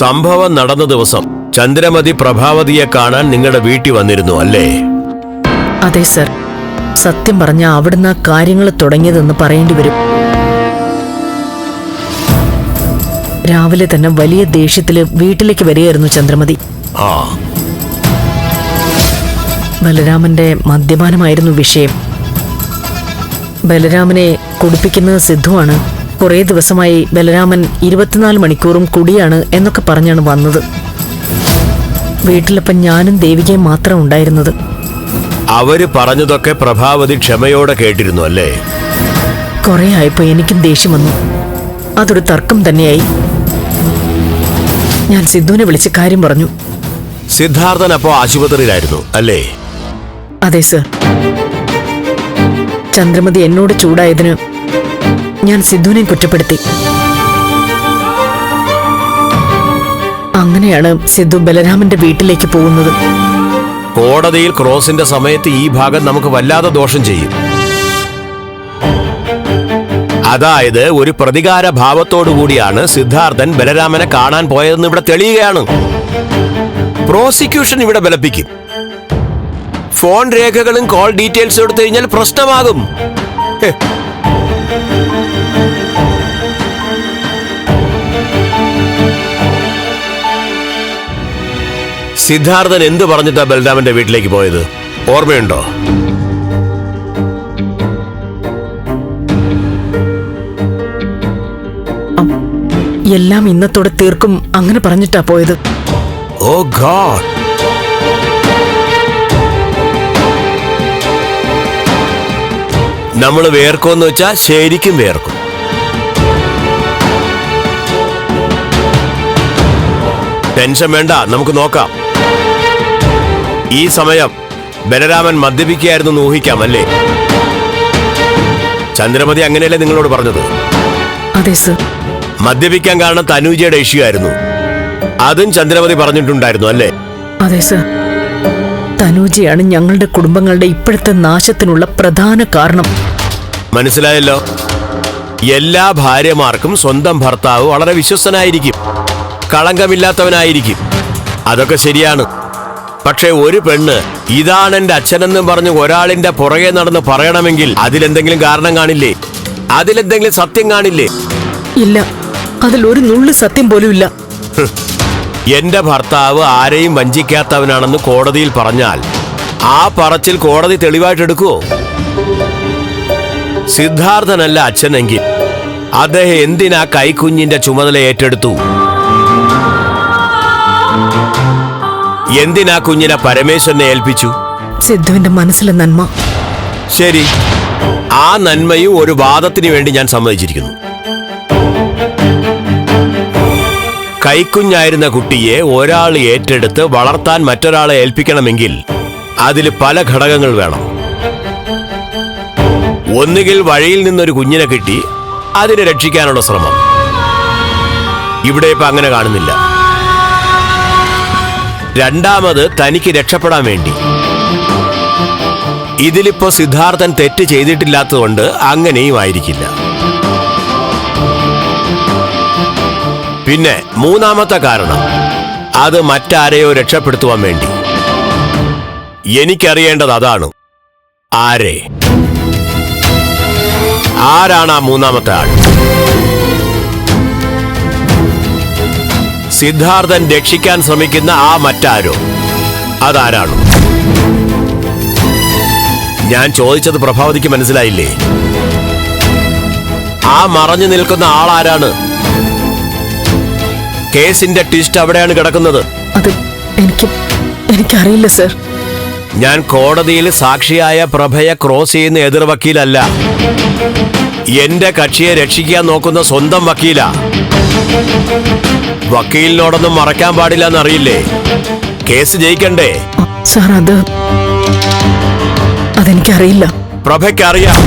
സംഭവം നടന്ന ദിവസം ചന്ദ്രമതി പ്രഭാവതിയെ കാണാൻ നിങ്ങളുടെ വീട്ടിൽ വന്നിരുന്നു അല്ലേ? അതെ സർ. സത്യം പറഞ്ഞ അവിടുന്ന് ആ കാര്യങ്ങൾ തുടങ്ങിയതെന്ന് പറയേണ്ടി വരും. രാവിലെ തന്നെ വലിയ ദേഷ്യത്തിൽ വീട്ടിലേക്ക് വരികയായിരുന്നു ചന്ദ്രമതി. ആ. ബലരാമന്റെ മദ്യപാനമായിരുന്നു വിഷയം. ബലരാമനെ കുടിപ്പിക്കുന്നത് സിദ്ധുവാണ്. കുറേ ദിവസമായി ബലരാമൻ ഇരുപത്തിനാല് മണിക്കൂറും കുടിയാണ് എന്നൊക്കെ പറഞ്ഞാണ് വന്നത്. വീട്ടിലപ്പം ഞാനും ദേവികയും മാത്രം ഉണ്ടായിരുന്നത്. അവർ പറഞ്ഞതൊക്കെ പ്രഭാവതി ക്ഷമയോടെ കേട്ടിരുന്നു അല്ലേ? കുറെ ആയപ്പോ എനിക്കും ദേഷ്യം വന്നു. അതൊരു തർക്കം തന്നെയായി. ഞാൻ സിദ്ധുവിനെ വിളിച്ച് കാര്യം പറഞ്ഞു. സിദ്ധാർത്ഥൻ അപ്പോ ആശുപത്രിയിലായിരുന്നു അല്ലേ? അതെ സർ. ചന്ദ്രമതി എന്നോട് ചൂടായതിന് ഞാൻ സിദ്ധുവിനെ കുറ്റപ്പെടുത്തി. അങ്ങനെയാണ് സിദ്ധു ബലരാമന്റെ വീട്ടിലേക്ക് പോകുന്നത്. കോടതിയിൽ ക്രോസിന്റെ സമയത്ത് ഈ ഭാഗം നമുക്ക് വല്ലാതെ ദോഷം ചെയ്യും. അതായത് ഒരു പ്രതികാര ഭാവത്തോടു കൂടിയാണ് സിദ്ധാർത്ഥൻ ബലരാമനെ കാണാൻ പോയതെന്ന് ഇവിടെ തെളിയുകയാണ്. പ്രോസിക്യൂഷൻ ഇവിടെ ബലപ്പിക്കും. ഫോൺ രേഖകളും കോൾ ഡീറ്റെയിൽസും എടുത്തു കഴിഞ്ഞാൽ പ്രശ്നമാകും. സിദ്ധാർത്ഥൻ എന്ത് പറഞ്ഞിട്ടാ ബലരാമന്റെ വീട്ടിലേക്ക് പോയത്? ഓർമ്മയുണ്ടോ? എല്ലാം ഇന്നത്തോടെ തീർക്കും അങ്ങനെ പറഞ്ഞിട്ടാ പോയത്. Oh God. നമ്മൾ വേർക്കുമെന്ന് വെച്ചാ ശരിക്കും വേർക്കും. ടെൻഷൻ വേണ്ട നമുക്ക് നോക്കാം. ഈ സമയം ബലരാമൻ മദ്യപിക്കുകയായിരുന്നു എന്ന് ഊഹിക്കാം അല്ലേ ചന്ദ്രമതി അങ്ങനെയല്ലേ നിങ്ങളോട് പറഞ്ഞത്? അതെ സർ. മദ്യപിക്കാൻ കാരണം തനൂജയുടെ ഇഷ്യൂ ആയിരുന്നു അതും ചന്ദ്രമതി പറഞ്ഞിട്ടുണ്ടായിരുന്നു അല്ലേ? അതെ സർ. തനൂജയാണ് ഞങ്ങളുടെ കുടുംബങ്ങളുടെ ഇപ്പോഴത്തെ നാശത്തിനുള്ള പ്രധാന കാരണം. മനസ്സിലായല്ലോ? എല്ലാ ഭാര്യമാർക്കും സ്വന്തം ഭർത്താവ് വളരെ വിശ്വസ്തനായിരിക്കും. കളങ്കമില്ലാത്തവനായിരിക്കും. അതൊക്കെ ശരിയാണ്. പക്ഷേ ഒരു പെണ്ണ് ഇതാണ് എന്റെ അച്ഛനെന്ന് പറഞ്ഞ് ഒരാളിന്റെ പുറകെ നടന്ന് പറയണമെങ്കിൽ അതിലെന്തെങ്കിലും കാരണം കാണില്ലേ? അതിലെന്തെങ്കിലും സത്യം കാണില്ലേ? ഇല്ല. അതിൽ ഒരു നുള്ളു സത്യം പോലും ഇല്ല. എന്റെ ഭർത്താവ് ആരെയും വഞ്ചിക്കാത്തവനാണെന്ന് കോടതിയിൽ പറഞ്ഞാൽ ആ പറച്ചിൽ കോടതി തെളിവായിട്ട് എടുക്കുവോ? സിദ്ധാർത്ഥനല്ല അച്ഛനെങ്കിൽ അദ്ദേഹം എന്തിനാ കൈക്കുഞ്ഞിന്റെ ചുമതല ഏറ്റെടുത്തു? എന്തിനാ കുഞ്ഞിനെ പരമേശ്വരനെ ഏൽപ്പിച്ചു? സിദ്ധുവിന്റെ മനസ്സിലെ നന്മ. ശരി. ആ നന്മയും ഒരു വാദത്തിന് വേണ്ടി ഞാൻ സമ്മതിച്ചിരിക്കുന്നു. കൈക്കുഞ്ഞായിരുന്ന കുട്ടിയെ ഒരാൾ ഏറ്റെടുത്ത് വളർത്താൻ മറ്റൊരാളെ ഏൽപ്പിക്കണമെങ്കിൽ അതിൽ പല ഘടകങ്ങൾ വേണം. ഒന്നുകിൽ വഴിയിൽ നിന്നൊരു കുഞ്ഞിനെ കിട്ടി അതിനെ രക്ഷിക്കാനുള്ള ശ്രമം. ഇവിടെ ഇപ്പൊ അങ്ങനെ കാണുന്നില്ല. രണ്ടാമത് തനിക്ക് രക്ഷപ്പെടാൻ വേണ്ടി. ഇതിലിപ്പോ സിദ്ധാർത്ഥൻ തെറ്റ് ചെയ്തിട്ടില്ലാത്തതുകൊണ്ട് അങ്ങനെയും ആയിരിക്കില്ല. പിന്നെ മൂന്നാമത്തെ കാരണം. അത് മറ്റാരെയോ രക്ഷപ്പെടുത്തുവാൻ വേണ്ടി. എനിക്കറിയേണ്ടത് അതാണ്. ആരെ? ആരാണ് ആ മൂന്നാമത്തെ ആൾ? സിദ്ധാർത്ഥൻ രക്ഷിക്കാൻ ശ്രമിക്കുന്ന ആ മറ്റാരോ? അതാരാണ്? ഞാൻ ചോദിച്ചത് പ്രഭാവതിക്ക് മനസ്സിലായില്ലേ? ആ മറഞ്ഞു നിൽക്കുന്ന ആളാരാണ്? കേസിന്റെ ട്വിസ്റ്റ് അവിടെയാണ് കിടക്കുന്നത്. അത് എനിക്ക് എനിക്കറിയില്ല സർ. ഞാൻ കോടതിയിൽ സാക്ഷിയായ പ്രഭയെ ക്രോസ് ചെയ്യുന്ന എതിർ വക്കീലല്ല. എന്റെ കക്ഷിയെ രക്ഷിക്കാൻ നോക്കുന്ന സ്വന്തം വക്കീലാ. വക്കീലിനോടൊന്നും മറക്കാൻ പാടില്ല എന്നറിയില്ലേ കേസ് ജയിക്കണ്ടേ? സാർ അത് അതെനിക്കറിയില്ല. പ്രഭയ്ക്കറിയാം.